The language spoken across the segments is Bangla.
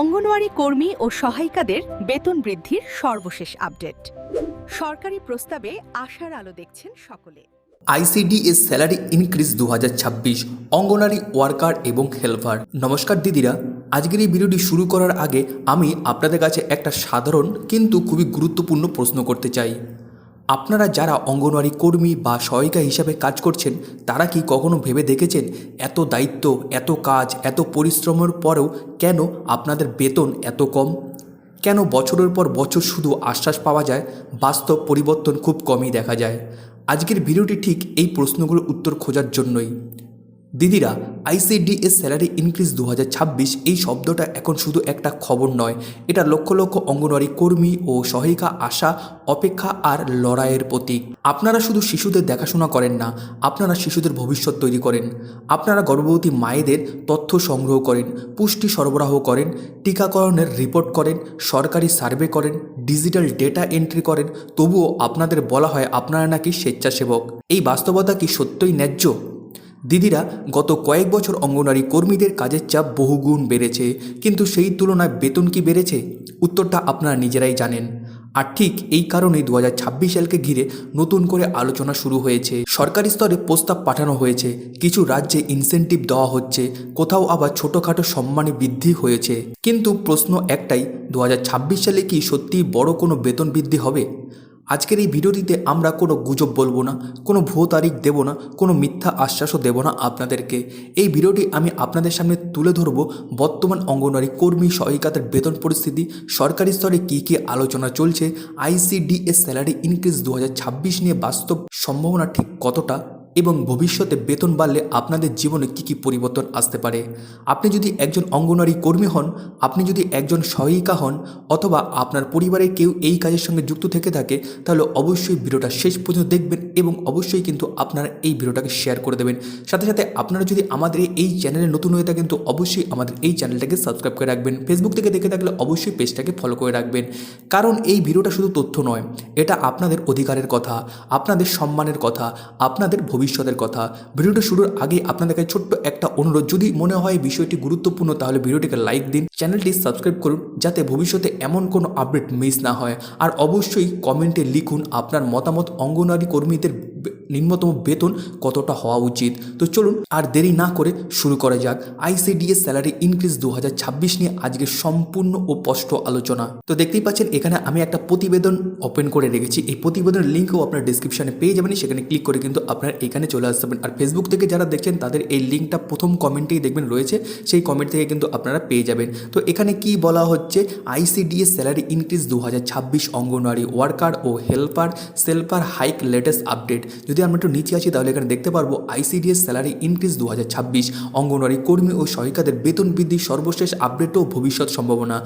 অঙ্গনওয়াড়ি কর্মী ও সহায়িকাদের বেতন বৃদ্ধির সর্বশেষ আপডেট। সরকারি প্রস্তাবে আশার আলো দেখছেন সকলে। আইসিডিএস স্যালারি ইনক্রিজ দু হাজার ছাব্বিশ অঙ্গনারী ওয়ার্কার এবং হেল্পার। নমস্কার দিদিরা, আজকের এই ভিডিওটি শুরু করার আগে আমি আপনাদের কাছে একটা সাধারণ কিন্তু খুবই গুরুত্বপূর্ণ প্রশ্ন করতে চাই। আপনারা যারা অঙ্গনওয়াড়ি কর্মী বা সহায়িকা হিসাবে কাজ করছেন, তারা কি কখনো ভেবে দেখেছেন এত দায়িত্ব, এত কাজ, এত পরিশ্রমের পরেও কেন আপনাদের বেতন এত কম? কেন বছরের পর বছর শুধু আশ্বাস পাওয়া যায়, বাস্তব পরিবর্তন খুব কমই দেখা যায়? আজকের ভিডিওটি ঠিক এই প্রশ্নগুলোর উত্তর খোঁজার জন্যই। দিদিরা আইসিডিএস স্যালারি ইনক্রিজ দু হাজার ছাব্বিশ, এই শব্দটা এখন শুধু একটা খবর নয়। এটা লক্ষ লক্ষ অঙ্গনওয়াড়ি কর্মী ও সহায়িকা আশা, অপেক্ষা আর লড়াইয়ের প্রতীক। আপনারা শুধু শিশুদের দেখাশোনা করেন না, আপনারা শিশুদের ভবিষ্যৎ তৈরি করেন। আপনারা গর্ভবতী মায়েদের তথ্য সংগ্রহ করেন, পুষ্টি সরবরাহ করেন, টিকাকরণের রিপোর্ট করেন, সরকারি সার্ভে করেন, ডিজিটাল ডেটা এন্ট্রি করেন। তবুও আপনাদের বলা হয় আপনারা নাকি স্বেচ্ছাসেবক। এই বাস্তবতা কি সত্যই ন্যায্য? দিদিরা গত কয়েক বছর অঙ্গনওয়াড়ি কর্মীদের কাজের চাপ বহুগুণ বেড়েছে, কিন্তু সেই তুলনায় বেতন কি বেড়েছে? উত্তরটা আপনারা নিজেরাই জানেন। আর ঠিক এই কারণেই দু হাজার ছাব্বিশ সালকে ঘিরে নতুন করে আলোচনা শুরু হয়েছে। সরকারি স্তরে প্রস্তাব পাঠানো হয়েছে, কিছু রাজ্যে ইনসেন্টিভ দেওয়া হচ্ছে, কোথাও আবার ছোটোখাটো সম্মানে বৃদ্ধি হয়েছে। কিন্তু প্রশ্ন একটাই, দু হাজার ছাব্বিশ সালে কি সত্যিই বড় কোনো বেতন বৃদ্ধি হবে? আজকের এই ভিডিওটিতে আমরা কোনো গুজব বলব না, কোনো ভুয়ো তারিখ দেব না, কোনো মিথ্যা আশ্বাসও দেব না আপনাদেরকে। এই ভিডিওটি আমি আপনাদের সামনে তুলে ধরব বর্তমান অঙ্গনওয়াড়ি কর্মী সহায়িকাদের বেতন পরিস্থিতি, সরকারি স্তরে কী কী আলোচনা চলছে, আইসিডিএস স্যালারি ইনক্রিজ দু হাজার ছাব্বিশ নিয়ে বাস্তব সম্ভাবনা ঠিক কতটা এবং ভবিষ্যতে বেতন বাড়লে আপনাদের জীবনে কী কী পরিবর্তন আসতে পারে? আপনি যদি একজন অঙ্গনওয়াড়ি কর্মী হন, আপনি যদি একজন সহায়িকা হন, অথবা আপনার পরিবারের কেউ এই কাজের সঙ্গে যুক্ত থেকে থাকে, তাহলে অবশ্যই ভিডিওটা শেষ পর্যন্ত দেখবেন এবং অবশ্যই কিন্তু আপনারা এই ভিডিওটাকে শেয়ার করে দেবেন। সাথে সাথে আপনারা যদি আমাদের এই চ্যানেলে নতুন হয়ে থাকেন, তো অবশ্যই আমাদের এই চ্যানেলটাকে সাবস্ক্রাইব করে রাখবেন। ফেসবুক থেকে দেখে থাকলে অবশ্যই পেজটাকে ফলো করে রাখবেন। কারণ এই ভিডিওটা শুধু তথ্য নয়, এটা আপনাদের অধিকারের কথা, আপনাদের সম্মানের কথা, আপনাদের ভবিষ্যতের কথা। ভিডিওটা শুরুর আগে আপনাদের কাছে ছোট্ট একটা অনুরোধ, যদি মনে হয় বিষয়টি গুরুত্বপূর্ণ, তাহলে ভিডিওটিকে লাইক দিন, চ্যানেলটি সাবস্ক্রাইব করুন, যাতে ভবিষ্যতে এমন কোনো আপডেট মিস না হয়। আর অবশ্যই কমেন্টে লিখুন আপনার মতামত অঙ্গনওয়াড়ি কর্মীদের নিম্নতম বেতন কতটা হওয়া উচিত? তো চলুন আর দেরি না করে শুরু করা যাক। আইসিডিএস স্যালারি ইনক্রিজ দু হাজার ছাব্বিশ নিয়ে আজকে সম্পূর্ণ ও স্পষ্ট আলোচনা। তো দেখতেই পাচ্ছেন, এখানে আমি একটা প্রতিবেদন ওপেন করে রেখেছি। এই প্রতিবেদনের লিঙ্কও আপনার ডিসক্রিপশনে পেয়ে যাবেন। সেখানে ক্লিক করে কিন্তু আপনার এখানে চলে আসতে পারেন। আর ফেসবুক থেকে যারা দেখছেন, তাদের এই লিঙ্কটা প্রথম কমেন্টেই দেখবেন রয়েছে। সেই কমেন্ট থেকে কিন্তু আপনারা পেয়ে যাবেন। তো এখানে কি বলা হচ্ছে? আইসিডিএস স্যালারি ইনক্রিজ দু অঙ্গনওয়াড়ি ওয়ার্কার ও হেল্পার, সেলফার, হাইক লেটেস্ট আপডেট। যদি আমরা একটু নিচে আছি, তাহলে এখানে দেখতে পারব আইসিডিএস স্যালারি ইনক্রিজ দু হাজার ছাব্বিশ, অঙ্গনওয়াড়ি কর্মী ও সহায়িকাদের বেতন বৃদ্ধির সর্বশেষ আপডেট ও ভবিষ্যৎ সম্ভাবনা।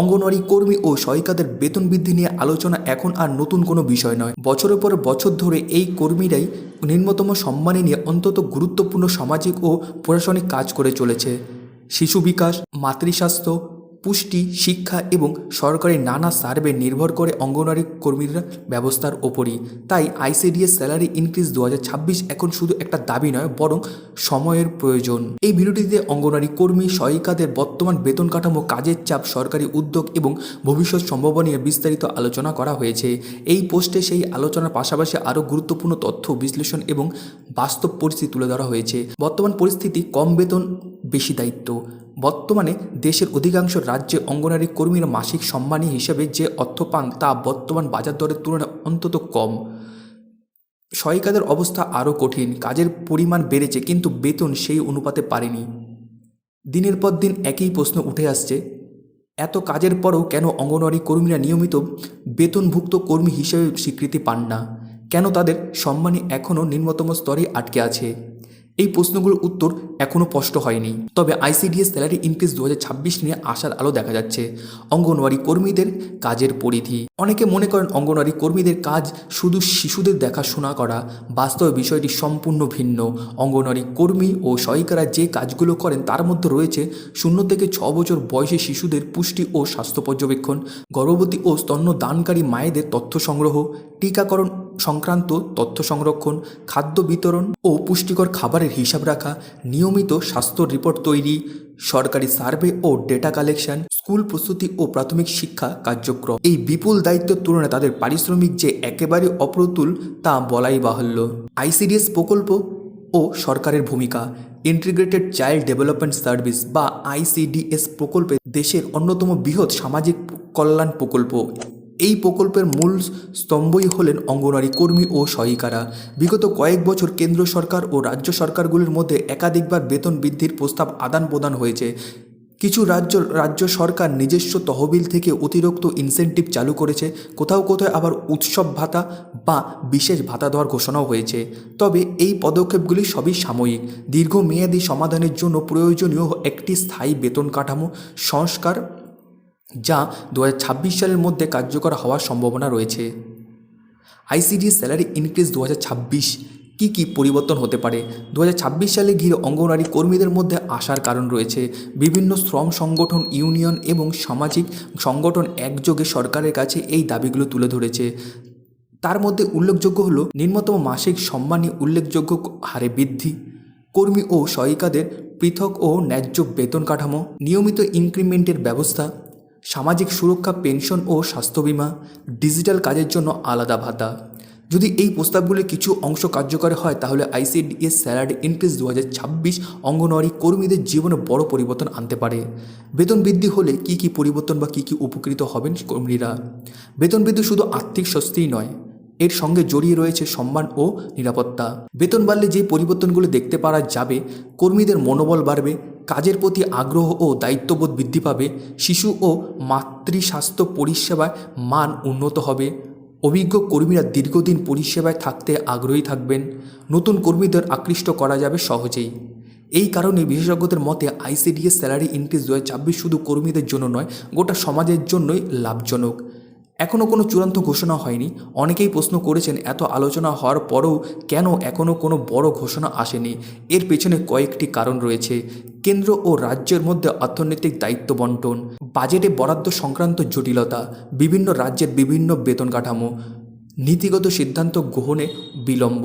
অঙ্গনওয়াড়ি কর্মী ও সহায়িকাদের বেতন বৃদ্ধি নিয়ে আলোচনা এখন আর নতুন কোনো বিষয় নয়। বছরের পর বছর ধরে এই কর্মীরাই নিম্নতম সম্মানে নিয়ে অন্তত গুরুত্বপূর্ণ সামাজিক ও প্রশাসনিক কাজ করে চলেছে। শিশু বিকাশ মাতৃস্বাস্থ্য পুষ্টি, শিক্ষা এবং সরকারি নানা সার্ভে নির্ভর করে অঙ্গনওয়াড়ি কর্মীরা ব্যবস্থার ওপরই। তাই আইসিডিএস স্যালারি ইনক্রিজ দু হাজার ছাব্বিশ এখন শুধু একটা দাবি নয়, বরং সময়ের প্রয়োজন। এই ভিডিওটিতে অঙ্গনওয়াড়ি কর্মী সহায়িকাদের বর্তমান বেতন কাঠামো, কাজের চাপ, সরকারি উদ্যোগ এবং ভবিষ্যৎ সম্ভাবনা নিয়ে বিস্তারিত আলোচনা করা হয়েছে। এই পোস্টে সেই আলোচনার পাশাপাশি আরও গুরুত্বপূর্ণ তথ্য, বিশ্লেষণ এবং বাস্তব পরিস্থিতি তুলে ধরা হয়েছে। বর্তমান পরিস্থিতি কম বেতন, বেশি দায়িত্ব। বর্তমানে দেশের অধিকাংশ রাজ্যে অঙ্গনারী কর্মীরা মাসিক সম্মানী হিসেবে যে অর্থ পান তা বর্তমান বাজার দরের তুলনায় অন্তত কম। সহায়িকাদের অবস্থা আরও কঠিন, কাজের পরিমাণ বেড়েছে কিন্তু বেতন সেই অনুপাতে পারেনি। দিনের পর দিন একই প্রশ্ন উঠে আসছে, এত কাজের পরও কেন অঙ্গনওয়াড়ি কর্মীরা নিয়মিত বেতনভুক্ত কর্মী হিসেবে স্বীকৃতি পান না? কেন তাদের সম্মানী এখনও নিম্নতম স্তরে আটকে আছে? এই প্রশ্নগুলোর উত্তর এখনও স্পষ্ট হয়নি। তবে আইসিডিএস স্যালারি ইনক্রিজ দু হাজার ছাব্বিশ নিয়ে আসার আলো দেখা যাচ্ছে। অঙ্গনওয়াড়ি কর্মীদের কাজের পরিধি। অনেকে মনে করেন অঙ্গনওয়াড়ি কর্মীদের কাজ শুধু শিশুদের দেখাশোনা করা। বাস্তবে বিষয়টি সম্পূর্ণ ভিন্ন। অঙ্গনওয়াড়ি কর্মী ও সহায়িকারা যে কাজগুলো করেন তার মধ্যে রয়েছে শূন্য থেকে ছ বছর বয়সী শিশুদের পুষ্টি ও স্বাস্থ্য পর্যবেক্ষণ, গর্ভবতী ও স্তন্য দানকারী মায়েদের তথ্য সংগ্রহ, টিকাকরণ সংক্রান্ত তথ্য সংরক্ষণ, খাদ্য বিতরণ ও পুষ্টিকর খাবারের হিসাব রাখা, নিয়মিত স্বাস্থ্য রিপোর্ট তৈরি, সরকারি সার্ভে ও ডেটা কালেকশন, স্কুল প্রস্তুতি ও প্রাথমিক শিক্ষা কার্যক্রম। এই বিপুল দায়িত্বের তুলনায় তাদের পারিশ্রমিক যে একেবারে অপ্রতুল তা বলাই বাহুল্য। আইসিডিএস প্রকল্প ও সরকারের ভূমিকা। ইন্টিগ্রেটেড চাইল্ড ডেভেলপমেন্ট সার্ভিস বা আইসিডিএস প্রকল্পে দেশের অন্যতম বৃহৎ সামাজিক কল্যাণ প্রকল্প। এই প্রকল্পের মূল স্তম্ভই হলেন অঙ্গনওয়াড়ি কর্মী ও সহায়িকারা বিগত কয়েক বছর কেন্দ্র সরকার ও রাজ্য সরকারগুলির মধ্যে একাধিকবার বেতন বৃদ্ধির প্রস্তাব আদান প্রদান হয়েছে। কিছু রাজ্য রাজ্য সরকার নিজস্ব তহবিল থেকে অতিরিক্ত ইনসেন্টিভ চালু করেছে, কোথাও কোথাও আবার উৎসব ভাতা বা বিশেষ ভাতা দেওয়ার ঘোষণাও হয়েছে। তবে এই পদক্ষেপগুলি সবই সাময়িক। দীর্ঘমেয়াদী সমাধানের জন্য প্রয়োজনীয় একটি স্থায়ী বেতন কাঠামো, সংস্কার যা দু হাজার ছাব্বিশ সালের মধ্যে কার্যকর হওয়ার সম্ভাবনা রয়েছে। আইসিডি স্যালারি ইনক্রিজ দু কী কী পরিবর্তন হতে পারে? দু হাজার ছাব্বিশ সালে ঘিরে অঙ্গনওয়াড়ি কর্মীদের মধ্যে আসার কারণ রয়েছে। বিভিন্ন শ্রম সংগঠন, ইউনিয়ন এবং সামাজিক সংগঠন একযোগে সরকারের কাছে এই দাবিগুলো তুলে ধরেছে। তার মধ্যে উল্লেখযোগ্য হলো নিম্নতম মাসিক সম্মানী উল্লেখযোগ্য হারে বৃদ্ধি, কর্মী ও সহায়িকাদের পৃথক ও ন্যায্য বেতন কাঠামো, নিয়মিত ইনক্রিমেন্টের ব্যবস্থা সামাজিক সুরক্ষা, পেনশন ও স্বাস্থ্য বিমা ডিজিটাল কাজের জন্য আলাদা ভাতা। যদি এই প্রস্তাবগুলির কিছু অংশ কার্যকর হয়, তাহলে আইসিডিএস স্যালারি ইনক্রিজ দু হাজার ছাব্বিশ অঙ্গনওয়াড়ি কর্মীদের জীবনে বড় পরিবর্তন আনতে পারে। বেতন বৃদ্ধি হলে কি কি পরিবর্তন বা কি কি উপকৃত হবেন কর্মীরা? বেতন বৃদ্ধি শুধু আর্থিক স্বস্তিই নয় এর সঙ্গে জড়িয়ে রয়েছে সম্মান ও নিরাপত্তা। বেতন বাড়লে যে পরিবর্তনগুলো দেখতে পারা যাবে, কর্মীদের মনোবল বাড়বে, কাজের প্রতি আগ্রহ ও দায়িত্ববোধ বৃদ্ধি পাবে, শিশু ও মাতৃস্বাস্থ্য পরিষেবায় মান উন্নত হবে। অভিজ্ঞ কর্মীরা দীর্ঘদিন পরিষেবায় থাকতে আগ্রহী থাকবেন। নতুন কর্মীদের আকৃষ্ট করা যাবে সহজেই। এই কারণে বিশেষজ্ঞদের মতে, আইসিডিএস স্যালারি ইনক্রিজ দু শুধু কর্মীদের জন্য নয়, গোটা সমাজের জন্যই লাভজনক। এখনও কোনো চূড়ান্ত ঘোষণা হয়নি। অনেকেই প্রশ্ন করেছেন, এত আলোচনা হওয়ার পরেও কেন এখনও কোনো বড় ঘোষণা আসেনি? এর পেছনে কয়েকটি কারণ রয়েছে। কেন্দ্র ও রাজ্যের মধ্যে অর্থনৈতিক দায়িত্ব বন্টন, বাজেটে বরাদ্দ সংক্রান্ত জটিলতা, বিভিন্ন রাজ্যের বিভিন্ন বেতন কাঠামো, নীতিগত সিদ্ধান্ত গ্রহণে বিলম্ব।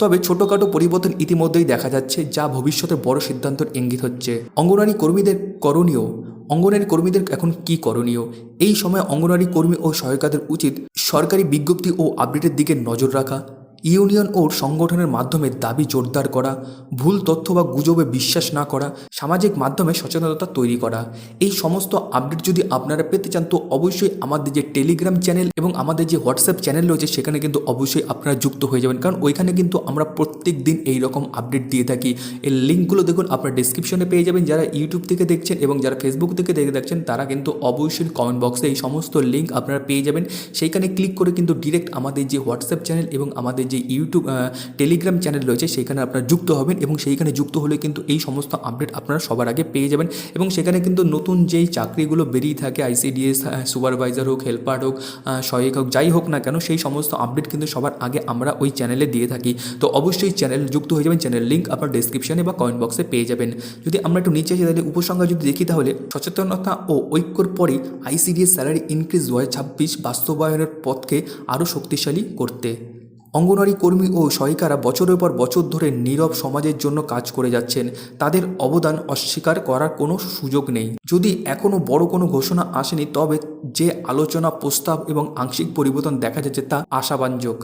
তবে ছোটোখাটো পরিবর্তন ইতিমধ্যেই দেখা যাচ্ছে, যা ভবিষ্যতে বড় সিদ্ধান্তের ইঙ্গিত হচ্ছে। অঙ্গনওয়াড়ি কর্মীদের করণীয় অঙ্গনওয়াড়ি কর্মীদের এখন কি করণীয়? এই সময় অঙ্গনারী কর্মী ও সহায়িকাদের উচিত সরকারি বিজ্ঞপ্তি ও আপডেটের দিকে নজর রাখা। ইউনিয়ন ও সংগঠনের মাধ্যমে দাবি জোরদার করা, ভুল তথ্য বা গুজবে বিশ্বাস না করা, সামাজিক মাধ্যমে সচেতনতা তৈরি করা। এই সমস্ত আপডেট যদি আপনারা পেতে চান, তো অবশ্যই আমাদের যে টেলিগ্রাম চ্যানেল এবং আমাদের যে হোয়াটসঅ্যাপ চ্যানেল রয়েছে, সেখানে কিন্তু অবশ্যই আপনারা যুক্ত হয়ে যাবেন। কারণ ওইখানে কিন্তু আমরা প্রত্যেক দিন এই রকম আপডেট দিয়ে থাকি। এই লিঙ্কগুলো দেখুন, আপনার ডিসক্রিপশনে পেয়ে যাবেন। যারা ইউটিউব থেকে দেখছেন এবং যারা ফেসবুক থেকে দেখে, দেখছেন, তারা কিন্তু অবশ্যই কমেন্ট বক্সে এই সমস্ত লিঙ্ক আপনারা পেয়ে যাবেন। সেইখানে ক্লিক করে কিন্তু ডিরেক্ট আমাদের যে হোয়াটসঅ্যাপ চ্যানেল এবং আমাদের যে ইউটিউব টেলিগ্রাম চ্যানেল রয়েছে, সেখানে আপনারা যুক্ত হবেন এবং সেইখানে যুক্ত হলে কিন্তু এই সমস্ত আপডেট আপনারা সবার আগে পেয়ে যাবেন এবং সেখানে কিন্তু নতুন যেই চাকরিগুলো বেরিয়ে থাকে আইসিডিএস সুপারভাইজার হোক হেল্পার হোক সহায়ক হোক, যাই হোক না কেন, সেই সমস্ত আপডেট কিন্তু সবার আগে আমরা ওই চ্যানেলে দিয়ে থাকি। তো অবশ্যই চ্যানেল যুক্ত হয়ে যাবেন চ্যানেল লিঙ্ক আপনার ডিসক্রিপশনে বা কমেন্ট বক্সে পেয়ে যাবেন। যদি আমরা একটু নিচে আসি তাহলে উপসংখ্যা যদি দেখি তাহলে, সচেতনতা ও ঐক্যর পরে আইসিডিএস স্যালারি ইনক্রিজ দু হাজার ছাব্বিশ বাস্তবায়নের পথকে আরও শক্তিশালী করতে। অঙ্গনওয়াড়ি কর্মী ও সহায়িকারা বছরের পর বছর ধরে নীরব সমাজের জন্য কাজ করে যাচ্ছেন। তাদের অবদান অস্বীকার করার কোনো সুযোগ নেই। যদি এখনও বড় কোনো ঘোষণা আসেনি, তবে যে আলোচনা, প্রস্তাব এবং আংশিক পরিবর্তন দেখা যাচ্ছে তা আশাবাঞ্জক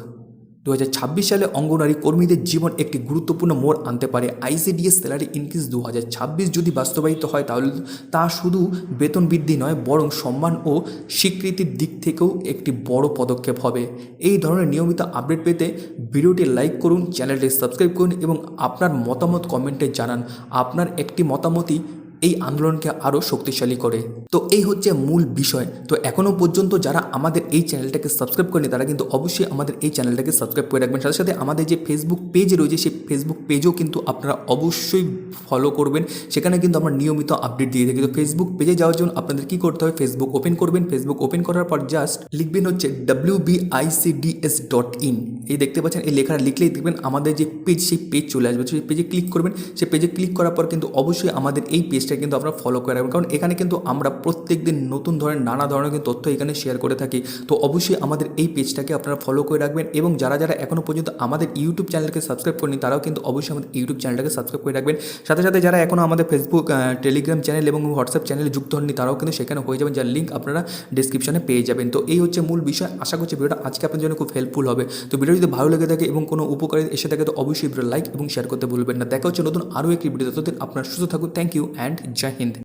দু হাজার ছাব্বিশ সালে অঙ্গনওয়াড়ি কর্মীদের জীবন একটি গুরুত্বপূর্ণ মোড় আনতে পারে। আইসিডিএস স্যালারি ইনক্রিজ দু হাজার ছাব্বিশ যদি বাস্তবায়িত হয়, তাহলে তা শুধু বেতন বৃদ্ধি নয়, বরং সম্মান ও স্বীকৃতির দিক থেকেও একটি বড় পদক্ষেপ হবে। এই ধরনের নিয়মিত আপডেট পেতে ভিডিওটি লাইক করুন, চ্যানেলটি সাবস্ক্রাইব করুন এবং আপনার মতামত কমেন্টে জানান। আপনার একটি মতামতই এই আন্দোলনকে আরও শক্তিশালী করে। তো এই হচ্ছে মূল বিষয়। তো এখনও পর্যন্ত যারা আমাদের এই চ্যানেলটাকে সাবস্ক্রাইব করেনি, তারা কিন্তু অবশ্যই আমাদের এই চ্যানেলটাকে সাবস্ক্রাইব করে রাখবেন। সাথে সাথে আমাদের যে ফেসবুক পেজ রয়েছে, সেই ফেসবুক পেজও কিন্তু আপনারা অবশ্যই ফলো করবেন। সেখানে কিন্তু আমরা নিয়মিত আপডেট দিয়ে থাকি। তো ফেসবুক পেজে যাওয়ার জন্য আপনাদের কী করতে হবে? ফেসবুক ওপেন করবেন। ফেসবুক ওপেন করার পর জাস্ট লিখবেন হচ্ছে ডাব্লিউ বিআইসিডিএস ডট ইন এই দেখতে পাচ্ছেন, এই লেখাটা লিখলেই দেখবেন আমাদের যে পেজ সেই পেজ চলে আসবে। সেই পেজে ক্লিক করবেন। সেই পেজে ক্লিক করার পর কিন্তু অবশ্যই আমাদের এই পেজটা পেজটা কিন্তু আপনারা ফলো করে রাখবেন। কারণ এখানে কিন্তু আমরা প্রত্যেক দিন নতুন ধরনের নানা ধরনের কিন্তু তথ্য এখানে শেয়ার করে থাকি। তো অবশ্যই আমাদের এই পেজটাকে আপনারা ফলো করে রাখবেন এবং যারা যারা এখনও পর্যন্ত আমাদের ইউটিউব চ্যানেলকে সাবস্ক্রাইব করেনি, তারাও কিন্তু অবশ্যই আমাদের ইউটিউব চ্যানেলটাকে সাবস্ক্রাইব করে রাখবেন। সাথে সাথে যারা এখনও আমাদের ফেসবুক টেলিগ্রাম চ্যানেল এবং হোয়াটসঅ্যাপ চ্যানেলে যুক্ত হননি, তারাও কিন্তু সেখানে হয়ে যাবেন, যার লিঙ্ক আপনারা ডিসক্রিপশনে পেয়ে যাবেন। তো এই হচ্ছে মূল বিষয়। আশা করছি ভিডিওটা আজকে আপনার জন্য খুব হেল্পফুল হবে। তো ভিডিও যদি ভালো লেগে থাকে এবং কোনো উপকারী এসে থাকে, তো অবশ্যই ভিডিও লাইক এবং শেয়ার করতে ভুলবেন না। দেখা হচ্ছে নতুন আরও একটি ভিডিও ততদিন আপনার সুস্থ থাকুন। Thank you and Jai Hind